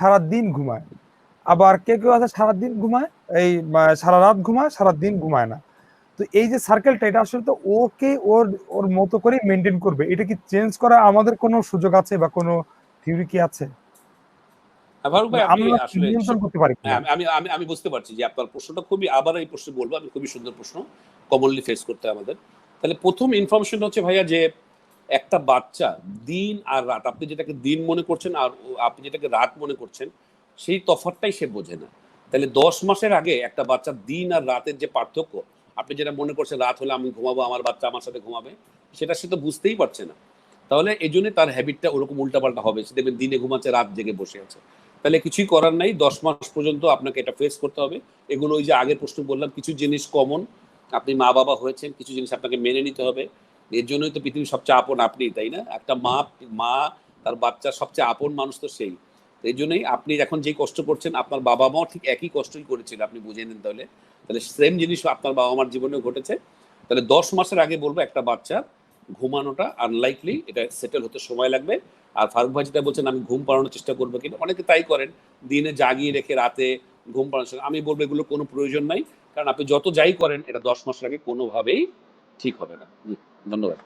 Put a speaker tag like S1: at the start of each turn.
S1: সারাদিন ঘুমায়। আবার কেউ কেউ আছে সারাদিন ঘুমায়? এই সারা রাত ঘুমায় সারাদিন ঘুমায় না। তো এই যে সার্কেলটা এটা আসলে তো ওকে ওর ওর মতো করে মেনটেন করবে। এটা কি চেঞ্জ করা আমাদের কোনো সুযোগ আছে বা কোনো থিওরি কি আছে?
S2: হ্যাঁ,
S1: কিনা?
S2: হ্যাঁ, আমি আমি আমি বুঝতে পারছি যে আপনার প্রশ্নটা খুবই আবার এই প্রশ্ন বলব আমি খুবই সুন্দর প্রশ্ন কমনলি ফেস করতে আমাদের। তাহলে প্রথম ইনফরমেশন হচ্ছে ভাইয়া যে একটা বাচ্চা দিন আর রাত, আপনি যেটাকে দিন মনে করছেন আর আপনি যেটাকে রাত মনে করছেন, সেই তফাৎটাই সে বোঝে না। তাহলে দশ মাসের আগে একটা বাচ্চা দিন আর রাতের যে পার্থক্য, আপনি যেটা মনে করছেন রাত হলে আমি ঘুমাবো, আমার বাচ্চা আমার সাথে ঘুমাবে, সেটা সে তো বুঝতেই পারছে না। তাহলে এই জন্য তার হ্যাবিটটা ওরকম উল্টাপাল্টা হবে, সে দেখবেন দিনে ঘুমাচ্ছে, রাত জেগে বসে আছে। তাহলে কিছুই করার নাই, দশ মাস পর্যন্ত আপনাকে এটা ফেস করতে হবে। এগুলো ওই যে আগের প্রশ্ন বললাম, কিছু জিনিস কমন আপনি মা বাবা হয়েছেন, কিছু জিনিস আপনাকে মেনে নিতে হবে। এর জন্যই তো পৃথিবীর সবচেয়ে আপন আপনি, তাই না? একটা মা মা, তার বাচ্চার সবচেয়ে আপন মানুষ তো সেই। এই জন্যই আপনি এখন যেই কষ্ট করছেন, আপনার বাবা মাও ঠিক একই কষ্টই করেছিল আপনি বুঝে নেন তাহলে। তাহলে সেম জিনিস আপনার বাবা মার জীবনেও ঘটেছে। তাহলে দশ মাসের আগে বলব, একটা বাচ্চা ঘুমানোটা আনলাইকলি এটা সেটেল হতে সময় লাগবে। আর ফারুক ভাই যেটা বলছেন, আমি ঘুম পাড়ানোর চেষ্টা করব কিনা? অনেকে তাই করেন, দিনে জাগিয়ে রেখে রাতে ঘুম পাড়ানোর আমি বলব এগুলো কোনো প্রয়োজন নাই। কারণ আপনি যত যাই করেন, এটা দশ মাসের আগে কোনোভাবেই ঠিক হবে না। ধন্যবাদ